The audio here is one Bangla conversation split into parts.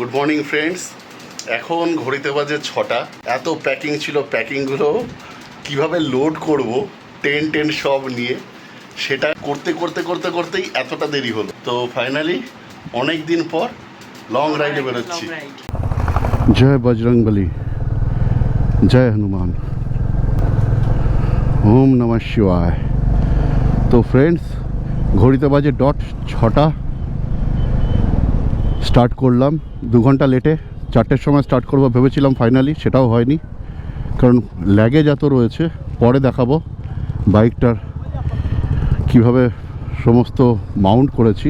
গুড মর্নিং ফ্রেন্ডস এখন ঘড়িতে বাজে ছটা। এত প্যাকিং ছিল প্যাকিংগুলো কীভাবে লোড করব? টেন টেন সব নিয়ে। সেটা করতে করতে করতে করতেই এতটা দেরি হলো। তো ফাইনালি অনেক দিন পর লং রাইডে বেরোচ্ছি. জয় বজরংবলী। জয় হনুমান। ওম নমঃ শিবায়। তো ফ্রেন্ডস ঘড়িতে বাজে ডট ছটা। স্টার্ট করলাম। দু ঘণ্টা লেটে চারটের সময় স্টার্ট করব ভেবেছিলাম ফাইনালি, সেটাও হয়নি। কারণ ল্যাগেজ এত রয়েছে, পরে দেখাবো বাইকটার কীভাবে সমস্ত মাউন্ট করেছি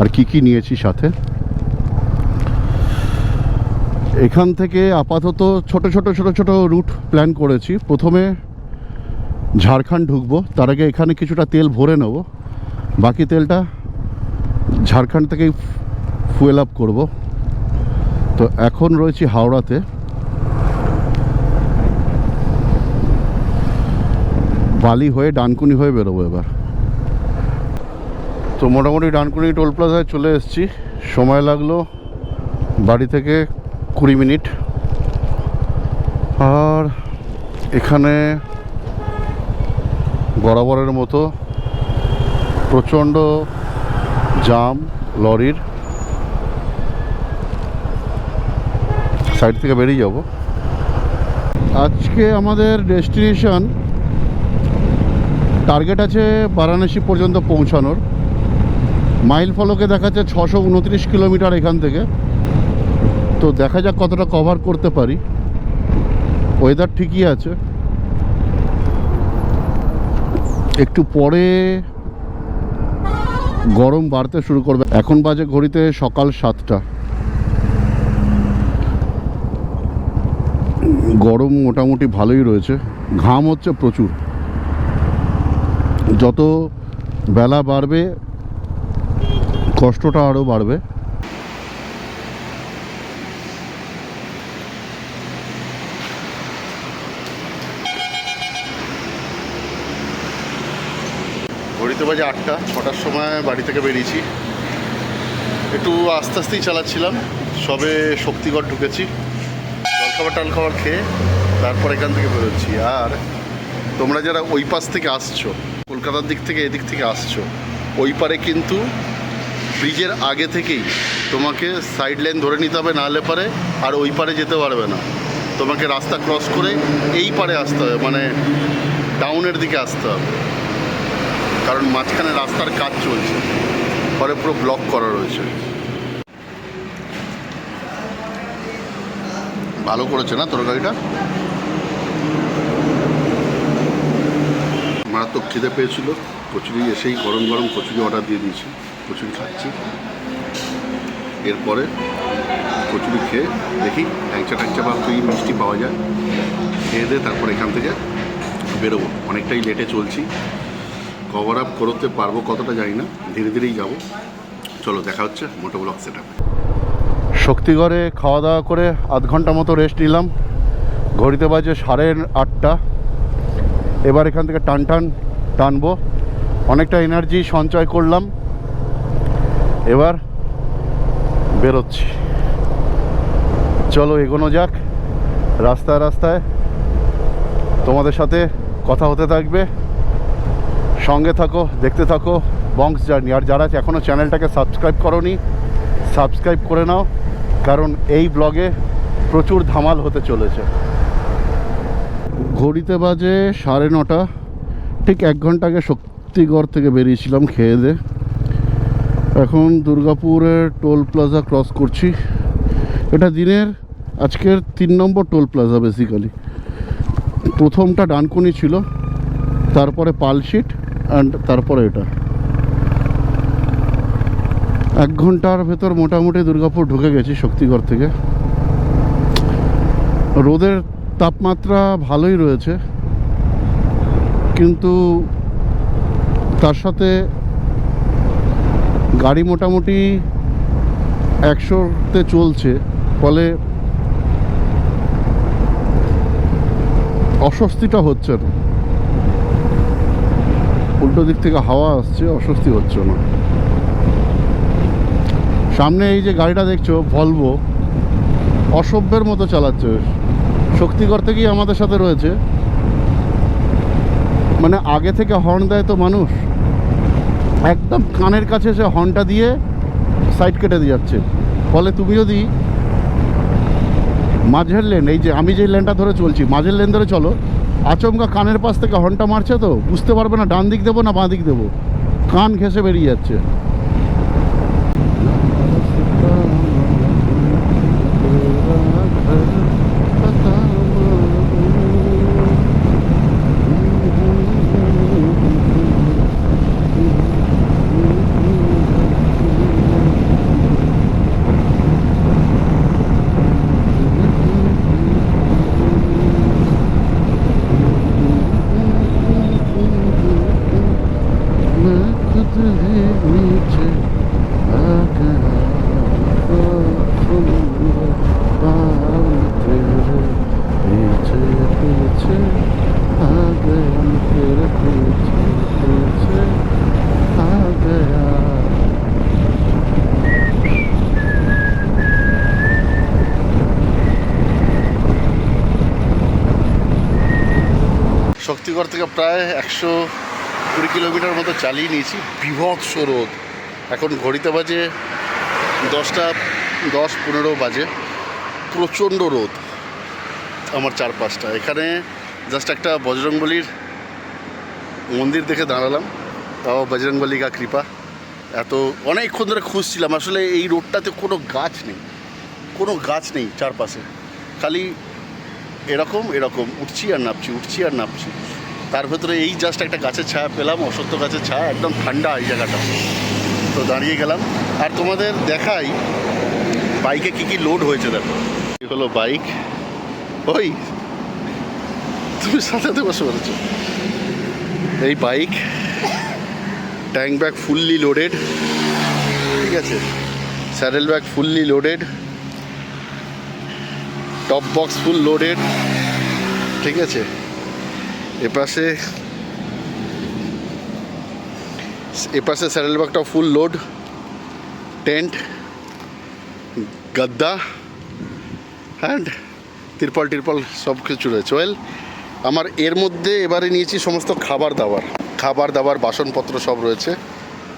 আর কি কি নিয়েছি সাথে। এখান থেকে আপাতত ছোট ছোট ছোট ছোট রুট প্ল্যান করেছি। প্রথমে ঝাড়খণ্ড ঢুকবো, তার আগে এখানে কিছুটা তেল ভরে নেব। বাকি তেলটা ঝাড়খণ্ড থেকেই ফুয়েল আপ করব। তো এখন রয়েছি হাওড়াতে। বালি হয়ে ডানকুনি হয়ে বেরোবো এবার। তো মোটামুটি ডানকুনি টোল প্লাজায় চলে এসেছি। সময় লাগল বাড়ি থেকে কুড়ি মিনিট। আর এখানে বরাবরের মতো প্রচণ্ড জাম, লরির। সাইড থেকে বেরিয়ে যাব। আজকে আমাদের ডেস্টিনেশন টার্গেট আছে বারাণসী পর্যন্ত পৌঁছানোর। মাইল ফলকে দেখাচ্ছে ছশো উনত্রিশ কিলোমিটার এখান থেকে। তো দেখা যাক কতটা কভার করতে পারি। ওয়েদার ঠিকই আছে। একটু পরে গরম বাড়তে শুরু করবে। এখন বাজে ঘড়িতে সকাল সাতটা। গরম মোটামুটি ভালোই রয়েছে। ঘাম হচ্ছে প্রচুর। যত বেলা বাড়বে, কষ্টটা আরও বাড়বে। ঘড়িতে বাজে আটটা, ছটার সময় বাড়ি থেকে বেরিয়েছি। একটু আস্তে আস্তেই চালাচ্ছিলাম, সবে শক্তিগড় ঢুকেছি। জলখাবার টলখাবার খেয়ে তারপর এখান থেকে বেরোচ্ছি। আর তোমরা যারা ওই পাশ থেকে আসছো, কলকাতার দিক থেকে এদিক থেকে আসছো, ওই পারে কিন্তু ব্রিজের আগে থেকেই তোমাকে সাইড লাইন ধরে নিতে হবে নাহলে পারে, আর ওই পারে যেতে পারবে না। তোমাকে রাস্তা ক্রস করে এই পারে আসতে হবে মানে ডাউনের দিকে আসতে হবে। কারণ মাঝখানে রাস্তার কাজ চলছে, পরে পুরো ব্লক করা রয়েছে। ভালো করেছে না তরকারিটা? মারাত্মক খিদে পেয়েছিল। কচুরি এসেই গরম গরম কচুরি অর্ডার দিয়ে দিয়েছি। কচুরি খাচ্ছি। এরপরে কচুরি খেয়ে দেখি ট্যাংচা ট্যাংচা বা তুই মিষ্টি পাওয়া যায়। খেয়ে দিয়ে তারপর এখান থেকে বেরোবো। অনেকটাই লেটে চলছি। কভার আপ করতে পারব কতটা জানি না। ধীরে ধীরেই যাব। চলো, দেখা হচ্ছে মোটো ব্লক সেট শক্তিগড়ে খাওয়া দাওয়া করে আধ ঘণ্টা মতো রেস্ট নিলাম। ঘড়িতে বাজে সাড়ে আটটা। এবার এখান থেকে টান টান টানবো। অনেকটা এনার্জি সঞ্চয় করলাম। এবার বেরোচ্ছি। চলো এগোনো যাক। রাস্তায় রাস্তায় তোমাদের সাথে কথা হতে থাকবে। সঙ্গে থাকো, দেখতে থাকো বংস জার্নি আর যারা এখনও চ্যানেলটাকে সাবস্ক্রাইব করনি সাবস্ক্রাইব করে নাও, কারণ এই ব্লগে প্রচুর ধামাল হতে চলেছে। ঘড়িতে বাজে সাড়ে নটা। ঠিক এক ঘণ্টা আগে শক্তিগড় থেকে বেরিয়েছিলাম খেয়ে দে। এখন দুর্গাপুরের টোল প্লাজা ক্রস করছি। এটা দিনের, আজকের তিন নম্বর টোল প্লাজা বেসিক্যালি প্রথমটা ডানকুনি ছিল, তারপরে পালশিট অ্যান্ড তারপরে এটা। এক ঘণ্টার ভেতর মোটামুটি দুর্গাপুর ঢুকে গেছি শক্তিগড় থেকে। রোদের তাপমাত্রা ভালোই রয়েছে। কিন্তু তার সাথে গাড়ি মোটামুটি একশোতে চলছে, ফলে অস্বস্তিটা হচ্ছে না। উল্টো দিক থেকে হাওয়া আসছে, অস্বস্তি হচ্ছে না। সামনে এই যে গাড়িটা দেখছ ভলভো অসভ্যের মতো চালাচ্ছে। শক্তিগড় থেকেই আমাদের সাথে রয়েছে। মানে আগে থেকে হর্ন দেয় তো মানুষ। একদম কানের কাছে সে হর্নটা দিয়ে সাইড কেটে দিয়ে যাচ্ছে। ফলে তুমি যদি মাঝের লেন এই যে আমি যে লেনটা ধরে চলছি, মাঝের লেন ধরে চলো, আচমকা কানের পাশ থেকে হর্নটা মারছে তো, বুঝতে পারবে না ডান দিক দেবো না বাঁ দিক দেবো। কান ঘেসে বেরিয়ে যাচ্ছে। শক্তিগড় থেকে প্রায় একশো কুড়ি কিলোমিটার মতো চালিয়ে নিয়েছি। বিভৎস রোদ। এখন ঘড়িতে বাজে দশটা দশ পনেরো বাজে। প্রচণ্ড রোদ আমার চারপাশটা। এখানে জাস্ট একটা বজরংবলির মন্দির দেখে দাঁড়ালাম। তাও বজরংবলী কা কৃপা। এত অনেকক্ষণ ধরে খুঁজছিলাম। আসলে এই রোডটাতে কোনো গাছ নেই। কোনো গাছ নেই চারপাশে। খালি এরকম এরকম, উঠছি আর নাপছি উঠছি আর নাপছি তার ভেতরে এই জাস্ট একটা গাছের ছায়া পেলাম, অসত্য গাছের ছায়া, একদম ঠান্ডা এই জায়গাটা। তো দাঁড়িয়ে গেলাম। আর তোমাদের দেখাই বাইকে কী কী লোড হয়েছে দেখো। এই হলো বাইক ওই, তুমি সাথে বসে পড়েছো। এই bike tank bag fully loaded ঠিক আছে। Saddle bag fully loaded top box full loaded. ঠিক আছে? এপাশে এপাশে স্যাডেল ব্যাগটা ফুল লোড। টেন্ট, গাদ্দা অ্যান্ড তিরপল টিরপল সব কিছু রয়েছে। ওয়েল, আমার এর মধ্যে এবারে নিয়েছি সমস্ত খাবার দাবার। খাবার দাবার, বাসনপত্র সব রয়েছে।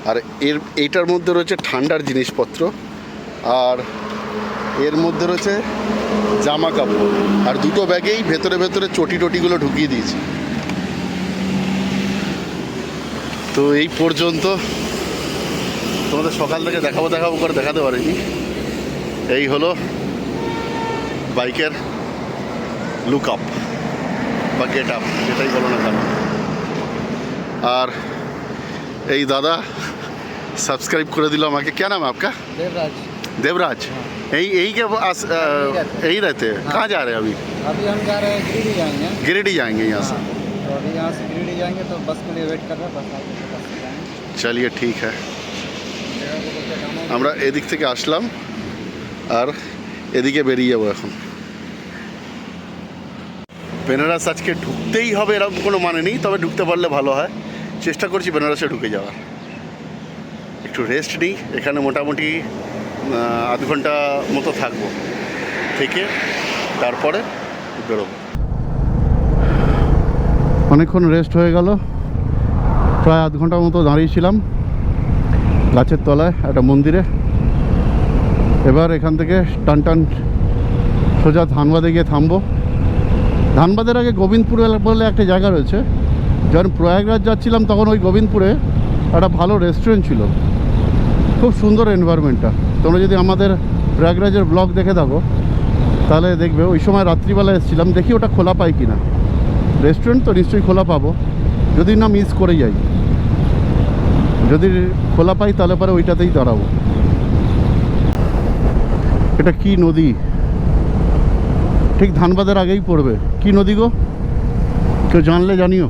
আর এর, এইটার মধ্যে রয়েছে ঠান্ডার জিনিসপত্র। আর এর মধ্যে রয়েছে জামা কাপড়। আর দুটো ব্যাগেই ভেতরে ভেতরে চটি টটিগুলো ঢুকিয়ে দিয়েছি। তো এই পর্যন্ত তোমাদের সকাল থেকে দেখাবো দেখাবো করে দেখাতে পারিনি। এই হলো বাইকের লুক আপ বা গেট আপ এটাই বলো না কেন। আর এই দাদা সাবস্ক্রাইব করে দিল আমাকে। কেন নাম আপকা দেবরাজ। देवराज यही यही के आस अ, यही रहते हैं कहाँ जा रहे हैं अभी अभी हम जा रहे हैं गिरिडीह जाएंगे गिरिडीह जाएंगे यहाँ से हाँ, तो अभी यहाँ से गिरिडीह जाएंगे तो बस के लिए वेट कर रहे हैं बस आगे से बस से जाएंगे चलिए ठीक है जगह को बोलते जाना আমরা এদিক থেকে আসলাম আর এদিকে বেরিয়ে যাবো এখন বেনারস আজকে ঢুকতেই হবে এরকম কোনো মানে নেই তবে ঢুকতে পারলে ভালো হয় চেষ্টা করছি বেনারসে ঢুকে যাওয়ার একটু রেস্ট নিই এখানে মোটামুটি আহ, আধ ঘণ্টা মতো থাকব। থেকে তারপরে বেরোবো। অনেকক্ষণ রেস্ট হয়ে গেল। প্রায় আধ ঘণ্টার মতো দাঁড়িয়েছিলাম গাছের তলায়, একটা মন্দিরে। এবার এখান থেকে টান টান সোজা ধানবাদে গিয়ে থামবো। ধানবাদের আগে গোবিন্দপুর বলে একটা জায়গা রয়েছে। যখন প্রয়াগরাজ যাচ্ছিলাম তখন ওই গোবিন্দপুরে একটা ভালো রেস্টুরেন্ট ছিল। খুব সুন্দর এনভায়রনমেন্টটা তোমরা যদি আমাদের প্রয়াগরাজের ব্লগ দেখে থাকো, তাহলে দেখবে ওই সময় রাত্রিবেলা এসেছিলাম, দেখি ওটা খোলা পাই কি না রেস্টুরেন্ট তো নিশ্চয়ই খোলা পাবো। যদি না মিস করে যাই। যদি খোলা পাই, তাহলে পরে ওইটাতেই দাঁড়াবো। এটা কি নদী? ঠিক ধানবাদের আগেই পড়বে। কি নদী গো? কেউ জানলে জানিও।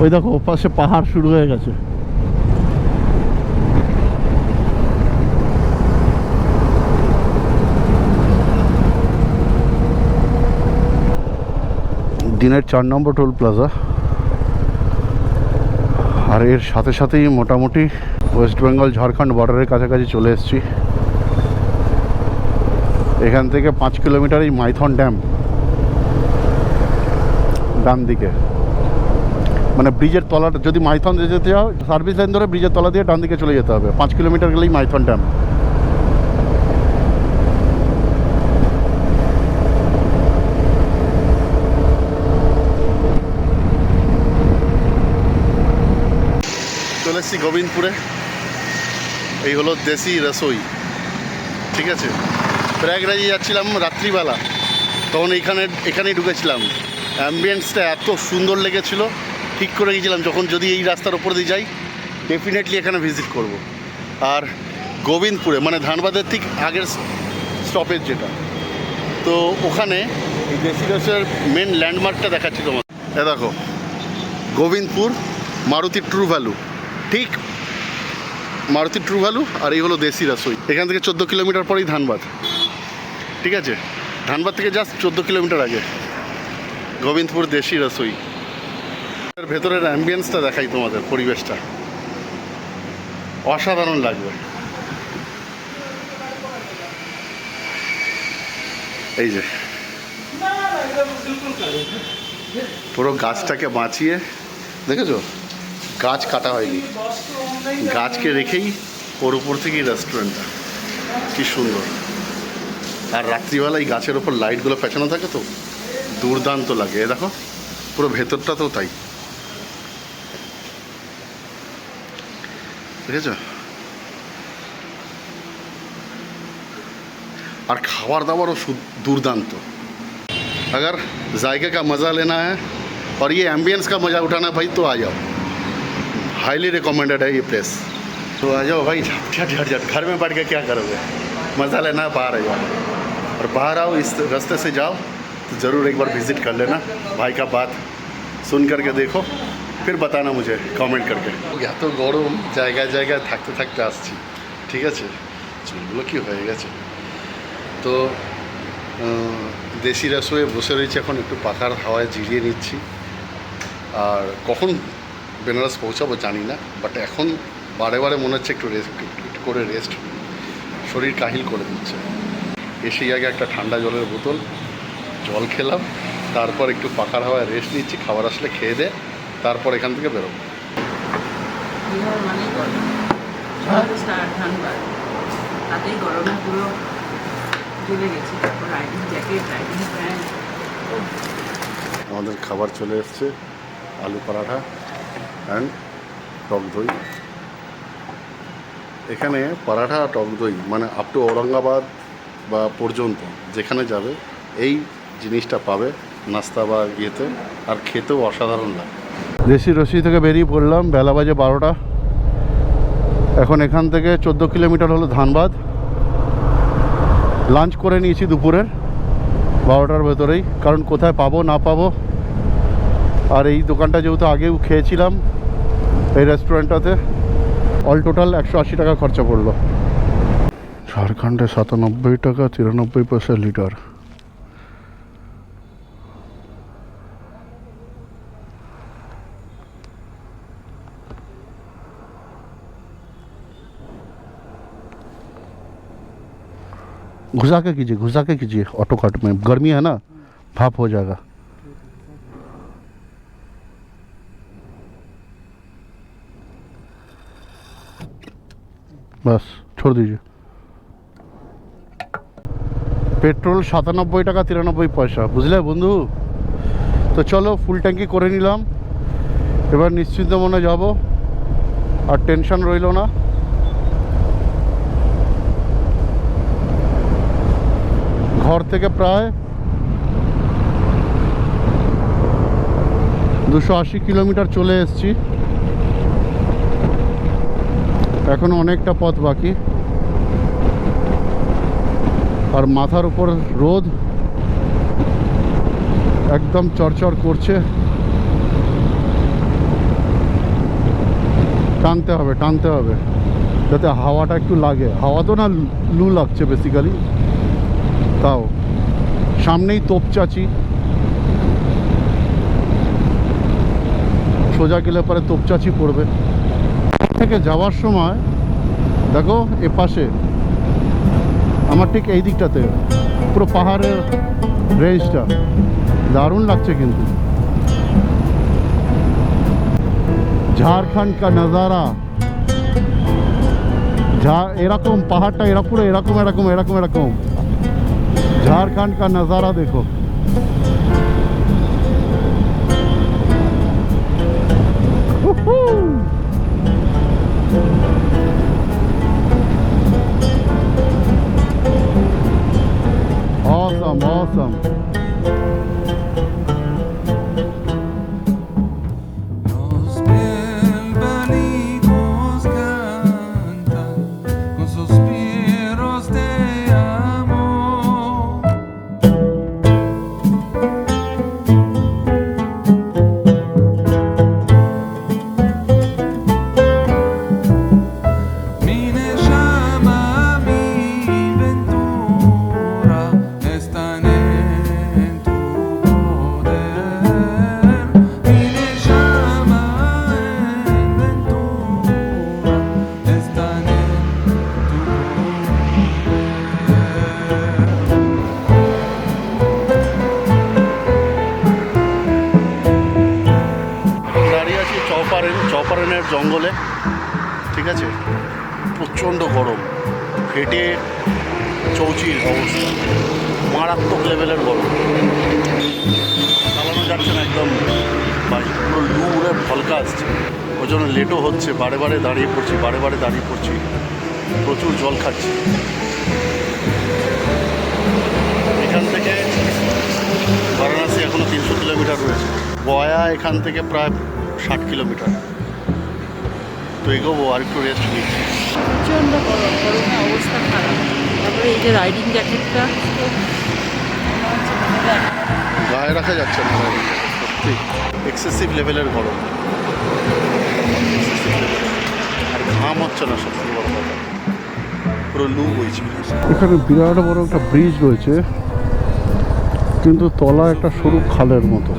ওই দেখো, ওপাশে পাহাড় শুরু হয়ে গেছে। দিনের চার নম্বর টোল প্লাজা। আর এর সাথে সাথেই মোটামুটি ওয়েস্ট বেঙ্গল, ঝাড়খণ্ড বর্ডারের কাছাকাছি চলে এসেছি। এখান থেকে পাঁচ কিলোমিটার এই মাইথন ড্যাম, ডান দিকে। মানে ব্রিজের তলাটা, যদি মাইথন যেতে যাও সার্ভিস লাইন ধরে ব্রিজের তলা দিয়ে ডান দিকে চলে যেতে হবে। পাঁচ কিলোমিটার গেলেই মাইথন ড্যাম। এসেছি গোবিন্দপুরে। এই হলো দেশি রসই। ঠিক আছে? প্রয়াগরাজে যাচ্ছিলাম রাত্রিবেলা। তখন এইখানে, এখানেই ঢুকেছিলাম। অ্যাম্বিয়েন্সটা এত সুন্দর লেগেছিল। ঠিক করে গিয়েছিলাম যখন যদি এই রাস্তার উপর দিয়ে যাই ডেফিনেটলি এখানে ভিজিট করব। আর গোবিন্দপুরে মানে ধানবাদের ঠিক আগের স্টপেজ যেটা। তো ওখানে এই দেশি রসের মেন ল্যান্ডমার্কটা দেখাচ্ছি তোমার। এ দেখো, গোবিন্দপুর মারুতি ট্রু ভ্যালু। ঠিক মারুতি ট্রু ভ্যালু আর এই হলো দেশি রসই এখান থেকে চোদ্দ কিলোমিটার পরেই ধানবাদ। ঠিক আছে? ধানবাদ থেকে জাস্ট চোদ্দ কিলোমিটার আগে। গোবিন্দপুর দেশি রসই এর ভেতরের অ্যাম্বিয়েন্সটা দেখাই তোমাদের, পরিবেশটা। অসাধারণ লাগবে। এই যে। পুরো গাছটাকে বাঁচিয়ে, দেখেছ? গাছ কাটা হয়নি গাছকে রেখেই ওর উপর থেকেই রেস্টুরেন্টটা কি সুন্দর আর রাত্রিবেলা এই গাছের ওপর লাইটগুলো পেছানো থাকে তো দুর্দান্ত লাগে এ দেখো পুরো ভেতরটা তো তাই দেখেছ আর খাবার দাবারও সু- দুর্দান্ত अगर जायके का मज़ा लेना है और ये एम्बियंस का मज़ा उठाना है भाई तो आ जाओ हाईली रिकमेंडेड है ये प्लेस तो आ जाओ भाई झट झट झट घर में बैठ के क्या करोगे मज़ा लेना है बाहर आ जाओ और बाहर आओ इस रास्ते से जाओ तो ज़रूर एक बार विज़िट कर लेना भाई का बात सुन करके देखो फिर बताना मुझे कमेंट करके এত গরম জায়গায় জায়গায় থাকতে থাকতে আসছি ঠিক আছে চুলগুলো কি হয়ে গেছে তো আহ, দেশি রাসোয়ে বসে রয়েছে এখন একটু পাখার হাওয়ায় জিরিয়ে নিচ্ছি আর কখন বেনারস পৌঁছাবো জানি না বাট এখন বারে বারে মনে হচ্ছে একটু রেস্ট একটু করে রেস্ট শরীর কাহিল করে দিচ্ছে। এসেই আগে একটা ঠান্ডা জলের বোতল জল খেলাম তারপর একটু পাকার হাওয়ায় রেস্ট নিচ্ছি খাবার আসলে খেয়ে দে তারপর এখান থেকে বেরোবো। বিহার মানেই গরম। সব স্টার ধানবাদ তাতেই গরমে পুরো জ্বলে গেছি তারপর রাইডিং জ্যাকেট রাইডিং প্যান্ট আমাদের খাবার চলে এসছে আলু পরাঠা। অ্যান্ড টক দই। এখানে পরাঠা, টক দই মানে আপ টু ঔরঙ্গাবাদ বা পর্যন্ত যেখানে যাবে, এই জিনিসটা পাবে নাস্তা বা ইয়েতে, আর খেতেও অসাধারণ লাগে। দেশি রসি থেকে বেরিয়ে পড়লাম, বেলা বাজে বারোটা। এখন এখান থেকে চোদ্দ কিলোমিটার হলো ধানবাদ। লাঞ্চ করে নিয়েছি দুপুরের, বারোটার ভেতরেই। কারণ কোথায় পাবো, না পাবো, আর এই দোকানটা যেহেতু আগেও খেয়েছিলাম এই রেস্টুরেন্টটাতে অল টোটাল একশো আশি টাকা খরচা পড়লো ঝাড়খণ্ডে সাতানব্বই টাকা তিরানব্বই পয়সা লিটার घुसा के कीजिए घुसा के कीजिए ऑटो कट में गर्मी है ना भाप हो जाएगा বাস, ছোড় দিয়েছে পেট্রোল সাতানব্বই টাকা তিরানব্বই পয়সা, বুঝলে বন্ধু? তো চলো ফুল ট্যাঙ্কি করে নিলাম। এবার নিশ্চিন্ত মনে যাব, আর টেনশন রইল না। ঘর থেকে প্রায় দুশো আশি কিলোমিটার চলে এসছি। এখনও অনেকটা পথ বাকি। আর মাথার উপর রোদ একদম চরচর করছে। টানতে হবে টানতে হবে। যাতে হাওয়াটা একটু লাগে। হাওয়া তো না লু লাগছে বেসিক্যালি তাও। সামনেই তোপচাচি সোজা গেলে পরে তোপচাচি পড়বে। থেকে যাওয়ার সময়, দেখো এ পাশে, আমার ঠিক এই দিকটাতে, পুরো পাহাড়ের রেঞ্জটা, দারুণ লাগছে কিন্তু। ঝাড়খণ্ড কা নজারা এরকম পাহাড়টা, এরা পুরো এরকম এরকম এরকম এরকম। ঝাড়খণ্ড কা নজারা দেখো। Woohoo! চৌপারেনের জঙ্গলে, ঠিক আছে? প্রচণ্ড গরম। হেঁটে চৌচির অবস্থা। মারাত্মক লেভেলের গরম। চালানো যাচ্ছে না একদম। বাইক পুরো লু উড়ে ফলকা আসছে। ওই জন্য লেটও হচ্ছে। বারে বারে দাঁড়িয়ে পড়ছি, বারে বারে দাঁড়িয়ে পড়ছি। প্রচুর জল খাচ্ছি। এখান থেকে বারাণসী এখনও তিনশো কিলোমিটার রয়েছে। গয়া এখান থেকে প্রায় ষাট কিলোমিটার। তো এগোবো আর একটু রেস্ট নিচ্ছি প্রচণ্ড গরম গরমে অবস্থা খারাপ। তারপরে এই যে রাইডিং জ্যাকেটটা গায়ে রাখা যাচ্ছে না সত্যি। এক্সেসিভ লেভেলের গরম। আর ঘাম হচ্ছে না সত্যি বড় কথা। পুরো লু বইছে এখানে বিরাট বড় একটা ব্রিজ রয়েছে কিন্তু তলা একটা সরু খালের মতো।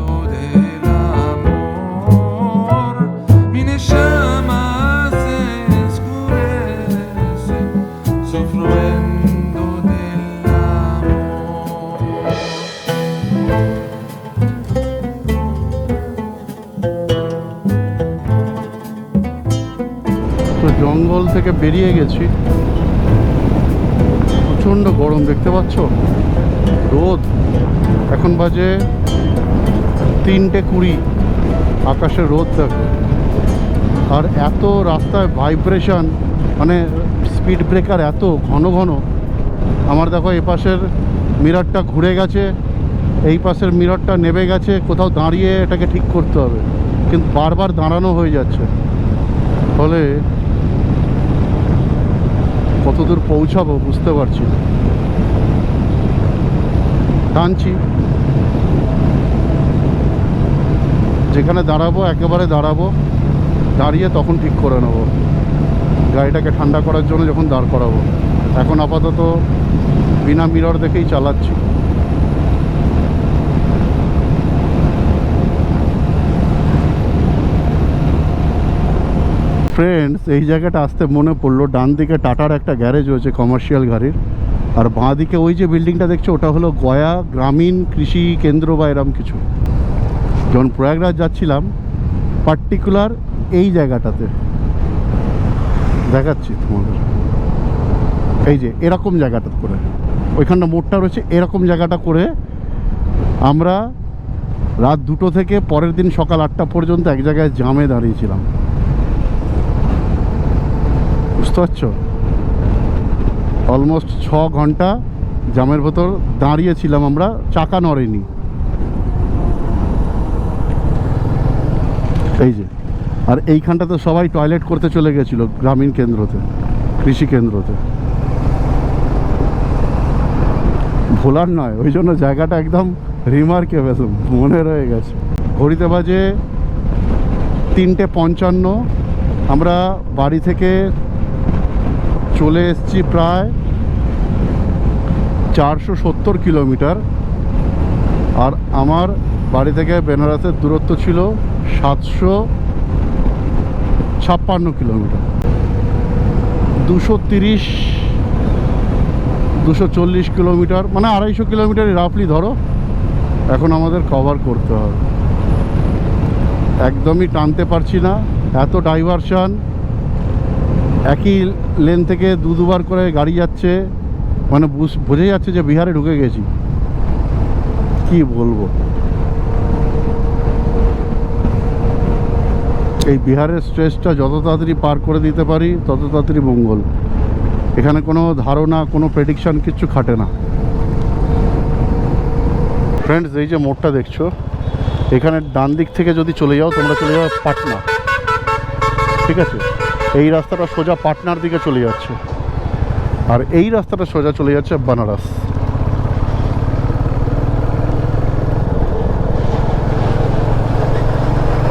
থেকে বেরিয়ে গেছি। প্রচণ্ড গরম, দেখতে পাচ্ছ? রোদ। এখন বাজে তিনটে কুড়ি। আকাশে রোদ দেখো। আর এত রাস্তায় ভাইব্রেশন মানে স্পিড ব্রেকার এত ঘন ঘন। আমার দেখো এ পাশের মিররটা ঘুরে গেছে, এই পাশের মিররটা নেবে গেছে, কোথাও দাঁড়িয়ে এটাকে ঠিক করতে হবে। কিন্তু বারবার দাঁড়ানো হয়ে যাচ্ছে। ফলে কতদূর পৌঁছাবো বুঝতে পারছি। টানছি। যেখানে দাঁড়াবো, একেবারে দাঁড়াবো, দাঁড়িয়ে তখন ঠিক করে নেব। গাড়িটাকে ঠান্ডা করার জন্য যখন দাঁড় করাবো। এখন আপাতত বিনা মিরর দেখেই চালাচ্ছি। ফ্রেন্ডস এই জায়গাটা আসতে মনে পড়ল। ডান দিকে টাটার একটা গ্যারেজ রয়েছে কমার্শিয়াল গাড়ির। আর বাঁ দিকে ওই যে বিল্ডিংটা দেখছ, ওটা হলো গয়া গ্রামীণ কৃষি কেন্দ্র বা এরম কিছু। যখন প্রয়াগরাজ যাচ্ছিলাম পার্টিকুলার এই জায়গাটাতে। দেখাচ্ছি তোমাদের। এই যে এরকম জায়গাটা করে। ওইখানটা মোড়টা রয়েছে, এরকম জায়গাটা করে আমরা রাত দুটো থেকে পরের দিন সকাল আটটা পর্যন্ত এক জায়গায় জামে দাঁড়িয়েছিলাম। বুঝতে পারছ? অলমোস্ট ছ ঘণ্টা জামের ভেতর দাঁড়িয়েছিলাম আমরা, চাকা নড়েনি। এই যে, আর এইখানটাতে সবাই টয়লেট করতে চলে গেছিল গ্রামীণ কেন্দ্রতে, কৃষি কেন্দ্রতে। ভোলার নয়, ওই জন্য জায়গাটা একদম রিমার্কেবল মনে রয়ে গেছে। ঘড়িতে বাজে তিনটে পঞ্চান্ন, আমরা বাড়ি থেকে চলে এসেছি প্রায় চারশো সত্তর কিলোমিটার। আর আমার বাড়ি থেকে বেনারসের দূরত্ব ছিল সাতশো ছাপ্পান্ন কিলোমিটার। দুশো তিরিশ, দুশো চল্লিশ কিলোমিটার মানে আড়াইশো কিলোমিটারই রাফলি ধরো, এখন আমাদের কভার করতে হবে। একদমই টানতে পারছি না, এত ডাইভারশন একই লেন থেকে দু দুবার করে গাড়ি যাচ্ছে মানে বুঝ- যাচ্ছে যে বিহারে ঢুকে গেছি। কি বলব? এই বিহারের স্ট্রেসটা যত তাড়াতাড়ি পার করে দিতে পারি, তত তাড়াতাড়ি মঙ্গল। এখানে কোনো ধারণা, কোনো প্রেডিকশন কিচ্ছু খাটে না। ফ্রেন্ডস এই যে মোড়টা দেখছ, এখানে ডান দিক থেকে যদি চলে যাও, তোমরা চলে যাও পাটনা। ঠিক আছে? এই রাস্তাটা সোজা পাটনার দিকে চলে যাচ্ছে। আর এই রাস্তাটা সোজা চলে যাচ্ছে বানারস।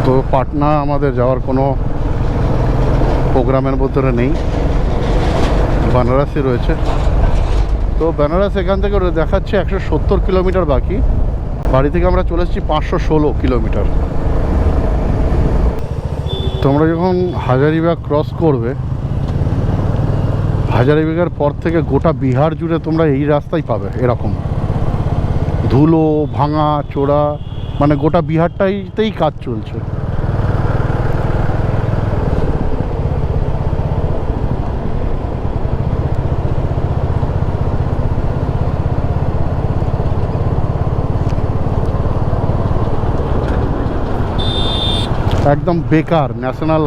তো পাটনা আমাদের যাওয়ার কোনো প্রোগ্রামের ভিতরে নেই। বেনারসই রয়েছে। তো বেনারস এখান থেকে দেখাচ্ছে একশো সত্তর কিলোমিটার বাকি। বাড়ি থেকে আমরা চলে এসেছি পাঁচশো ষোলো কিলোমিটার। তোমরা যখন হাজারিবাগ ক্রস করবে, হাজারিবাগের পর থেকে গোটা বিহার জুড়ে তোমরা এই রাস্তাই পাবে, এরকম। ধুলো, ভাঙা, চোরা মানে গোটা বিহারটাইতেই কাজ চলছে। একদম বেকার ন্যাশনাল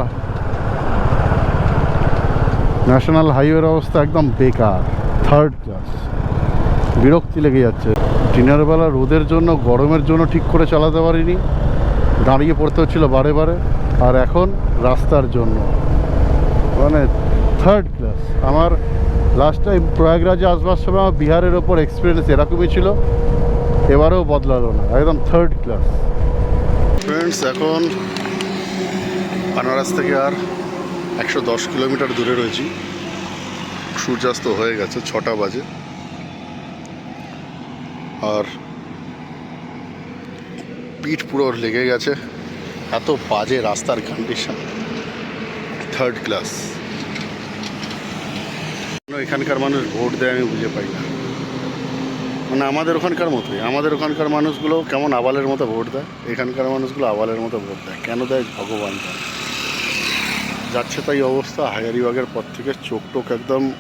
ন্যাশনাল হাইওয়ের অবস্থা একদম বেকার থার্ড ক্লাস বিরক্তি লেগে যাচ্ছে। দিনের বেলা রোদের জন্য, গরমের জন্য ঠিক করে চালাতে পারিনি। দাঁড়িয়ে পড়তে হচ্ছিল বারে বারে। আর এখন রাস্তার জন্য। মানে থার্ড ক্লাস আমার লাস্ট টাইম প্রয়াগরাজে আসবার সময় আমার বিহারের ওপর এক্সপিরিয়েন্স এরকমই ছিল। এবারেও বদলালো না। একদম থার্ড ক্লাস ফ্রেন্ডস এখন বানারস থেকে আর একশো দশ কিলোমিটার দূরে রয়েছি। সূর্যাস্ত হয়ে গেছে, ছটা বাজে। আর পিঠ পুরো লেগে গেছে। এত বাজে রাস্তার কন্ডিশন থার্ড ক্লাস এখানকার মানুষ ভোট দেয় আমি বুঝে পাই না। মানে আমাদের ওখানকার মতোই। আমাদের ওখানকার মানুষগুলো কেমন আবালের মতো ভোট দেয়? এখানকার মানুষগুলো আবালের মতো ভোট দেয়। কেন দেয়? ভগবান জানে। যাচ্ছে তাই অবস্থা। হাজারিবাগের পর থেকে চোখ টোক একদম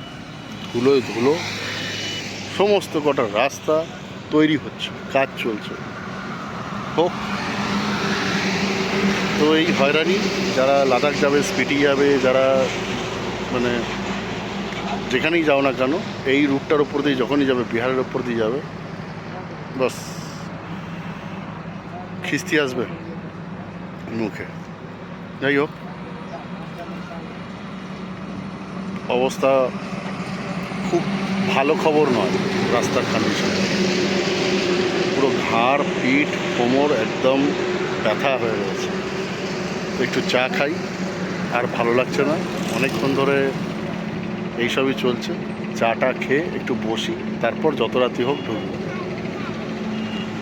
ধুলোয় ধুলো। সমস্ত কটা রাস্তা তৈরি হচ্ছে, কাজ চলছে। হোক তো এই হয়রানি, যারা লাদাখ যাবে স্পিটি যাবে, যারা মানে যেখানেই যাও না কেন, এই রুটটার উপর দিয়ে যখনই যাবে, বিহারের উপর দিয়ে যাবে, বাস। খিস্তি আসবে মুখে। যাই হোক। অবস্থা খুব ভালো খবর নয় রাস্তার কন্ডিশন পুরো ঘাড়, পিঠ, কোমর একদম ব্যথা হয়ে গেছে। একটু চা খাই, আর ভালো লাগছে না। অনেকক্ষণ ধরে এইসবই চলছে। চাটা খেয়ে একটু বসি, তারপর যত রাতি হোক ঢুকবো।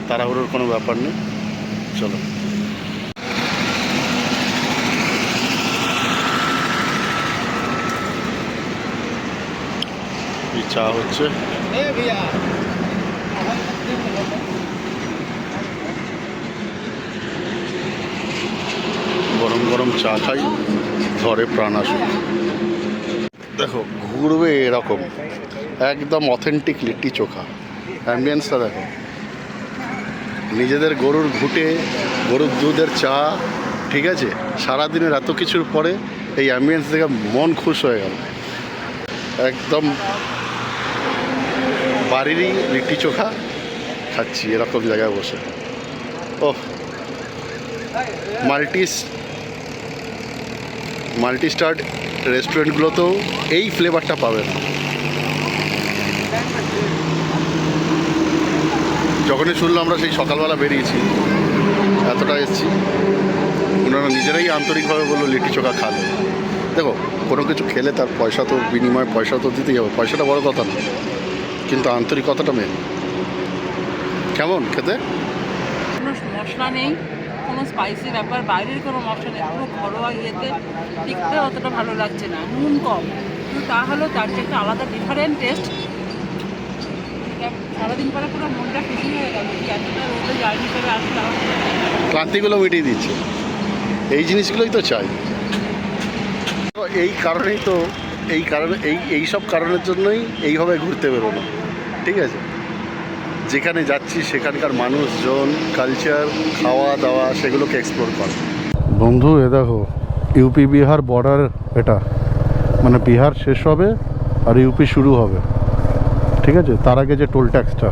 তাড়াহুড়োর কোনো ব্যাপার নেই। চলো। চা হচ্ছে। গরম গরম চা খাই ধরে প্রাণ আসে দেখো, ঘুরবে এরকম। একদম অথেন্টিক লিট্টি চোখা। অ্যাম্বিয়েন্সটা দেখো। নিজেদের গরুর ঘুটে, গরুর দুধের চা, ঠিক আছে? সারাদিনের এত কিছুর পরে এই অ্যাম্বিয়েন্স থেকে মন খুশ হয়ে গেল। একদম বাড়িরই লিট্টি চোখা খাচ্ছি এরকম জায়গায় বসে। ও মাল্টিস মাল্টি স্টার্ট রেস্টুরেন্টগুলোতেও এই ফ্লেভারটা পাবেন। যখনই শুনলাম আমরা সেই সকালবেলা বেরিয়েছি, এতটা এসেছি, ওনারা নিজেরাই আন্তরিকভাবে বলল লিট্টি চোখা খাবে দেখো, কোনো কিছু খেলে তার পয়সা তো বিনিময়ে পয়সা তো দিতেই হবে, পয়সাটা বড় কথা না। কিন্তু আন্তরিকতাটা মেন কেমন খেতে? কোনো মশলা নেই কোনো স্পাইসি ব্যাপার বাইরের কোনো মশলা নেই। পুরো ঘরোয়া ইয়েতে দেখতে অতটা ভালো লাগছে না নুন কম। কিন্তু তা হলেও তার যে একটা আলাদা ডিফারেন্ট টেস্ট সারাদিন পরে পুরো মনটা খুশি হয়ে গেল কি এতটা রোদে জার্নি করে আসলাম। ক্লান্তিগুলো মিটিয়ে দিচ্ছে। এই জিনিসগুলোই তো চাই। এই কারণেই তো এই কারণে এই এই সব কারণের জন্যই এইভাবে ঘুরতে বেরোনো। ঠিক আছে? যেখানে যাচ্ছি সেখানকার মানুষজন কালচার খাওয়া দাওয়া সেগুলোকে এক্সপ্লোর করা। বন্ধু, এ দেখো ইউপি বিহার বর্ডার এটা। মানে বিহার শেষ হবে আর ইউপি শুরু হবে। ঠিক আছে? তার আগে যে টোল ট্যাক্সটা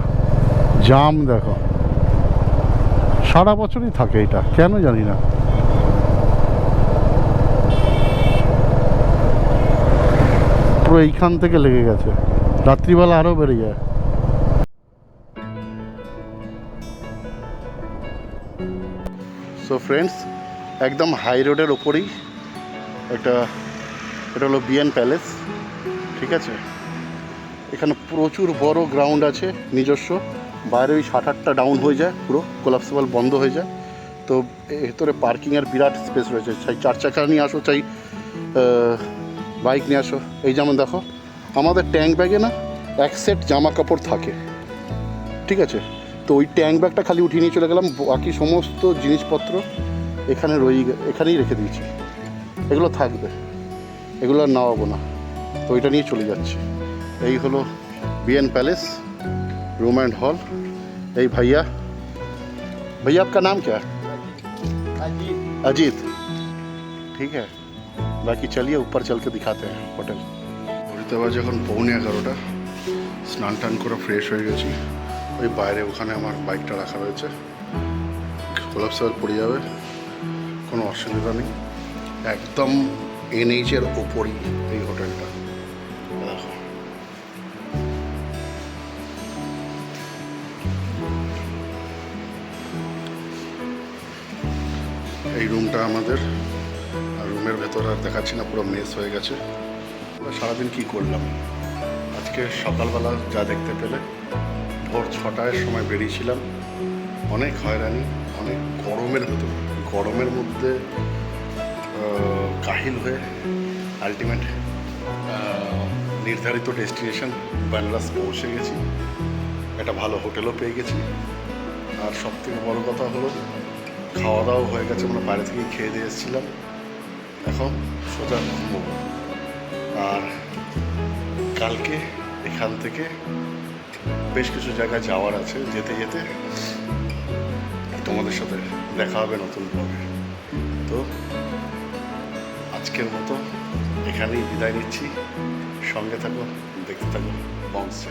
জাম দেখো। সারা বছরই থাকে এটা, কেন জানি না। পুরো এইখান থেকে লেগে গেছে। রাত্রিবেলা আরও বেড়ে যায়। ফ্রেন্ডস একদম হাই রোডের ওপরেই একটা, এটা হলো বিএন প্যালেস ঠিক আছে? এখানে প্রচুর বড় গ্রাউন্ড আছে, নিজস্ব। বাইরে ওই ষাট আটটা ডাউন হয়ে যায়, পুরো কোলাপসিবল বন্ধ হয়ে যায়। তো ভেতরে পার্কিংয়ের বিরাট স্পেস রয়েছে। চাই চার চাকা নিয়ে আসো, চাই বাইক নিয়ে আসো। এই যেমন দেখো, আমাদের ট্যাঙ্ক ব্যাগে না এক সেট জামা কাপড় থাকে, ঠিক আছে? তো ওই ট্যাঙ্ক ব্যাগটা খালি উঠিয়ে নিয়ে চলে গেলাম বাকি সমস্ত জিনিসপত্র এখানে রয়ে গে- এখানেই রেখে দিয়েছি এগুলো থাকবে এগুলো আর নেওয়াবো না তো এটা নিয়ে চলে যাচ্ছি এই হলো B N palace room and hall यही भैया भैया आपका नाम क्या है अजीत अजीत ठीक है বাকি চলিয়ে উপর চলকে দিখাতে हैं হোটেল ঘড়িতে বাজে এখন পৌনে এগারোটা স্নান টান করে ফ্রেশ হয়ে গেছি ওই বাইরে ওখানে আমার বাইকটা রাখা রয়েছে। কোলাপসাল পড়ে যাবে। কোনো অসুবিধা নেই। একদম এনএইচের ওপরই এই হোটেলটা। দেখো। এই রুমটা আমাদের। আর রুমের ভেতর আর দেখাচ্ছি না, পুরো মেস হয়ে গেছে। সারাদিন কি করলাম? আজকে সকালবেলা যা দেখতে পেলে। ভোর ছটায় সময় বেরিয়েছিলাম। অনেক হয়রানি, অনেক গরমের ভেতর। গরমের মধ্যে কাহিল হয়ে আলটিমেট নির্ধারিত ডেস্টিনেশন বেনারস পৌঁছে গেছি। একটা ভালো হোটেলও পেয়ে গেছি। আর সব থেকে বড়ো কথা হলো খাওয়া দাওয়া হয়ে গেছে আমরা বাইরে থেকেই খেয়ে দিয়ে এসেছিলাম। এখন সোজা ঘুমবো। আর কালকে এখান থেকে বেশ কিছু জায়গায় যাওয়ার আছে, যেতে যেতে তোমাদের সাথে দেখা হবে নতুন ব্লগে তো আজকের মতো এখানেই বিদায় নিচ্ছি। সঙ্গে থাকো, দেখতে থাকো বংশ